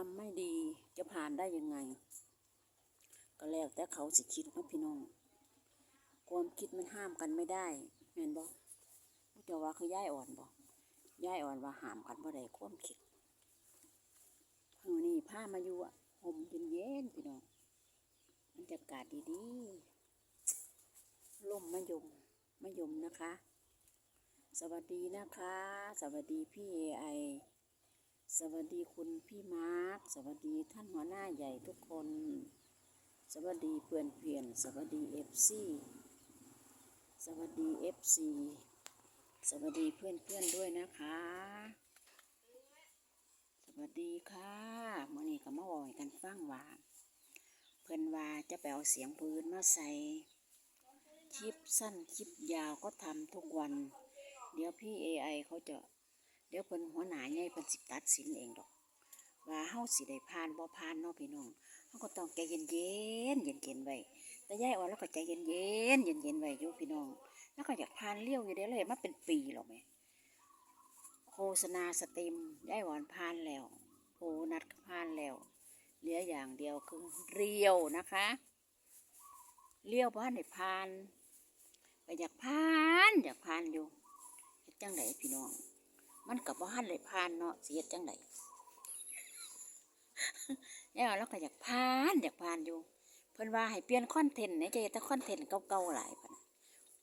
ทำไม่ดีจะผ่านได้ยังไง ก็แล้วแต่เขาสิคิดนะพี่น้องความคิดมันห้ามกันไม่ได้เห็นบ่จะว่าคือย่ายอ่อนบ่ย่ายอ่อนว่าห้ามกันบ่ได้ความคิดเฮานี่พามาอยู่อะห่มเย็นๆพี่น้องบรรยากาศดีๆล่มมะยมมะยมนะคะ สวัสดีนะคะ สวัสดีพี่เอไอ สวัสดีคุณพี่มาร์คสวัสดีท่านหัวหน้าใหญ่ทุกคน สวัสดีเพื่อนเพียนสวัสดีเอฟซีสวัสดีเอฟซีสวัสดีเพื่อนเพื่อนด้วยนะคะ สวัสดีค่ะมื่อนี้ก็มาอ่อยกันฟังว่าเพื่อนว่าจะไปเอาเสียงปืนมาใส่คลิปสั้นคลิปยาวก็ทำทุกวัน เดี๋ยวพี่ AI เขาจะ เดี๋ยวเพิ่นหัวหน้าใหญ่เพิ่นสิตัดสินเองดอก ว่าเฮาสิได้ผ่านบ่ผ่านเนาะพี่น้องเฮาก็ต้องใจเย็นๆเย็นๆไว้แต่ยายอ่อนแล้วก็ใจเย็นๆเย็นๆไว้อยู่พี่น้อง แล้วก็อยากผ่านเลี้ยวอยู่เด้เลยมาเป็นปีแล้วแหม่โฆษณาสตรีมยายอ่อนผ่านแล้วโอนัดผ่านแล้วเหลืออย่างเดียวคือเรียวนะคะเลี้ยวบ้านได้ผ่านก็อยากผ่านอยากผ่านอยู่จังไดพี่น้อง มันกับว่าหันเลยผ่านเนาะเสียจังไดแล้วเราก็อยากผ่านอยากผ่านอยู่ เพิ่นว่าให้เปลี่ยนคอนเทนต์เนี่ยจะเฮ็ดแต่คอนเทนต์เก่าๆหลายปะนะ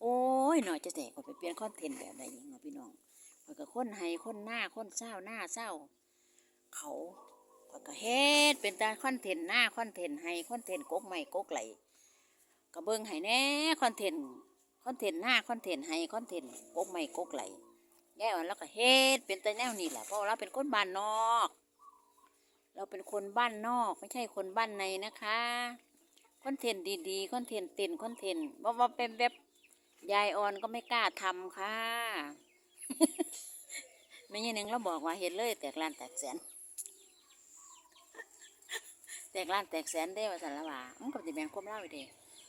โอ้ยเนาะจะแต่ก็ไปเปลี่ยนคอนเทนต์แบบใดนี่เนาะพี่น้องข้อยก็คนให้คนหน้าคนเศร้าหน้าเศร้า เขาขอยก็เฮ็ดเป็นตาคอนเทนต์หน้าคอนเทนต์ให้คอนเทนต์กกใหม่กกไหลก็เบิ่งให้แน่คอนเทนต์คอนเทนต์หน้าคอนเทนต์ให้คอนเทนต์กกใหม่กกไหล แย่วันแล้วก็เฮ็ดเป็นแต่แนวนี้แหละเพราะเราเป็นคนบ้านนอก เราเป็นคนบ้านนอกไม่ใช่คนบ้านในนะคะคอนเทนต์ดีๆคอนเทนต์เต้นคอนเทนต์ว่าว่าเป็นแบบยายออนก็ไม่กล้าทำค่ะไม่ใช่หนึ่งเราบอกว่าเห็นเลย แตกล้านแตกแสน แตกล้านแตกแสนได้ว่าสันละว่ามันก็จะแบ่งความเล่าไปเด้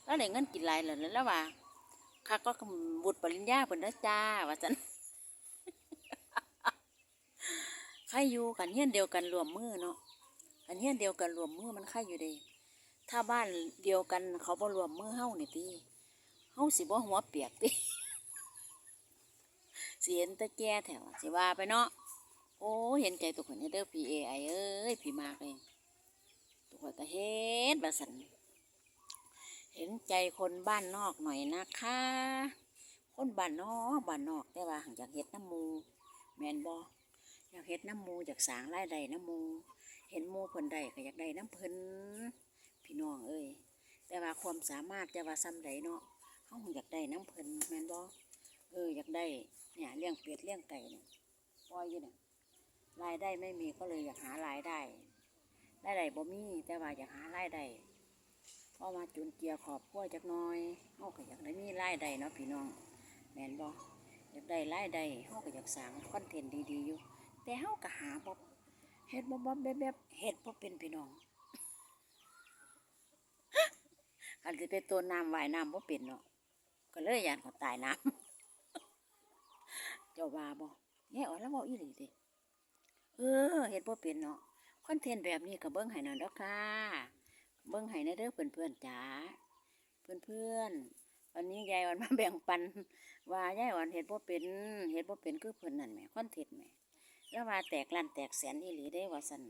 แล้วได้เงินกินหลายเหรอแล้วว่าข้าก็บุตรปริญญาเพิ่นเด้อจ้าว่าสัน ใครอยู่กันเฮียนเดียวกันรวมมือเนาะกันเฮียนเดียวกันรวมมือมันใครอยู่เดีถ้าบ้านเดียวกันเขาบ่รวมมือเฮ้านี่ติเฮ้าสิบ่หัวเปียกติสิเห็นตะแก่แถวสิว่าไปเนาะโอ้เห็นใจตัวคนนี้เด้อพีเอไอเอ้ยพี่มากเลยตัวคนก็เฮ็ดว่าสันเห็นใจคนบ้านนอกหน่อยนะคะ คนบ้านนอกบ้านนอกแต่ว่าหังอยากเฮ็ดน้ำมูแมนบอ ยากเฮ็ดน้ำมูอยากสางรายได้น้ำมู เห็นมูเพิ่นได้ก็อยากได้น้ำเพิ่นพี่น้องเอ้ยแต่ว่าความสามารถจะว่าซ้ำใดเนาะเฮาอยากได้น้ำเพิ่นแม่นบ่เอออยากได้เนี่ยเลี้ยงเป็ดเลี้ยงไก่เนี่ยปล่อยอยู่เนี่ยรายได้ไม่มีก็เลยอยากหารายได้รายได้บ่มีแต่ว่าอยากหารายได้พอมาจุนเจียขอบครัวจักน้อยเฮาก็อยากได้มีรายได้เนาะพี่น้องแม่นบ่อยากได้รายได้เฮาก็อยากสร้างคอนเทนต์ดีๆอยู่ แต่เฮาก็หาบ่เฮ็ดบ่บ่แบบแบบเฮ็ดบ่เป็นพี่น้องคันสิไปตัวน้ำว่ายน้ำบ่เป็นเนาะก็เลยย่านเขาตายน้ำเจ้าว่าบ่แย่อ่อนแล้วบ่อีหลีเด้เออเฮ็ดบ่เป็นเนาะคอนเทนต์แบบนี้ก็เบิ่งให้หน่อยเด้อค่ะ เบิ่งให้ในเด้อเพื่อนๆจ๋าเพื่อนๆวันนี้ยายอ่อนมาแบ่งปัน ว่ายายอ่อนเฮ็ดบ่เป็นเฮ็ดบ่เป็นคือเพิ่นนั่นแหมคอนเทนต์แหม แล้วว่าแตกล้านแตกแสนอีหลีได้ว่าสัน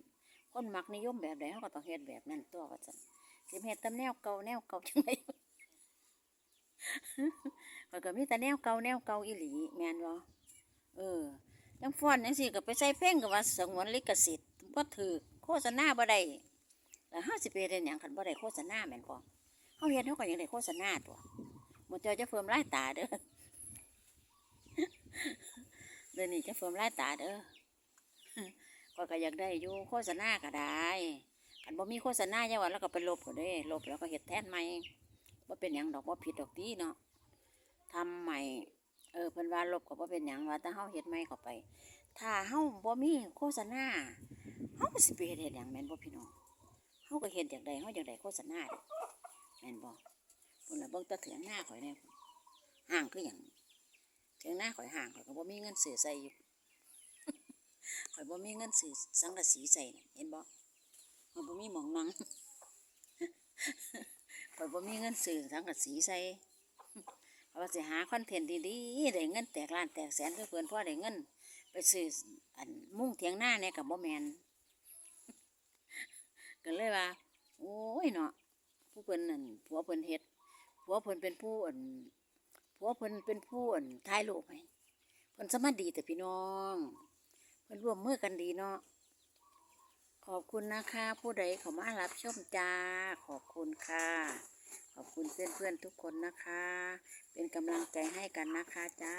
คนมักนิยมแบบใดเขาก็ต้องเฮ็ดแบบนั้นตัวว่าสันสิเฮ็ดตำแนวเก่าแนวเก่าจังไดข้อยก็มีแต่แนวเก่าแนวเก่าอีหลีแม่นบ่เออจังฟ้อนจังซี่ก็ไปใส่เพลงก็ว่าสงวนลิขสิทธิ์บ่ถือโฆษณาบ่ได้แล้วเฮาสิไปเฮ็ดหยังคันบ่ได้โฆษณาแม่นบ่เฮาเฮ็ดเฮาก็ยังได้โฆษณาตัวบ่เจ้าจะเฟิ่มลายตาเด้อเดี๋ยวนี้จะเฟิ่มลายตาเด้อ ก็ก็อยากได้อยู่โฆษณาก็ได้คันบ่มีโฆษณาอย่าว่าแล้วก็ไปลบก็ได้ลบแล้วก็เฮ็ดแทนใหม่บ่เป็นหยังดอกบ่ผิดดอกตีเนาะทำใหม่ เออเพิ่นว่าลบก็บ่เป็นหยังว่าแต่เฮาเฮ็ดใหม่เข้าไป ถ้าเฮาบ่มีโฆษณาเฮาสิไปเฮ็ดเฮ็ดหยังแม่นบ่พี่น้องเฮาก็เฮ็ดอยากได้เฮาอยากได้โฆษณาแม่นบ่พุ่นน่ะเบิ่งตะเถียงหน้าข่อยแน่ห่างคือหยังเถียงหน้าข่อยห่างข่อยก็บ่มีเงินซื้อใส่อยู่ ข่อยบ่มีเงินซื้อสังกะสีใส่เห็นบ่มันบ่มีหมองนังข่อยบ่มีเงินซื้อสังกะสีใส่เพราะว่าสิหาคอนเทนต์ดีๆได้เงินแตกล้านแตกแสนคือเพิ่อนพ่อได้เงิน ไปซื้ออันมุ่งเถียงหน้าเนี่ยกับบ่แมนก็เลยว่า โอ้ยเนาะผู้เพิ่นนั่นผัวเพิ่นเฮ็ดผัวเพิ่นเป็นผู้อันผัวเพิ่นเป็นผู้อันถ่ายรูปให้เพิ่นสมาดีแต่พี่น้อง เพิ่นร่วมมือกันดีเนาะขอบคุณนะคะ ผู้ใดเขามารับชมจ้า ขอบคุณค่ะ ขอบคุณเพื่อนเพื่อนทุกคนนะคะ เป็นกำลังใจให้กันนะคะจ้า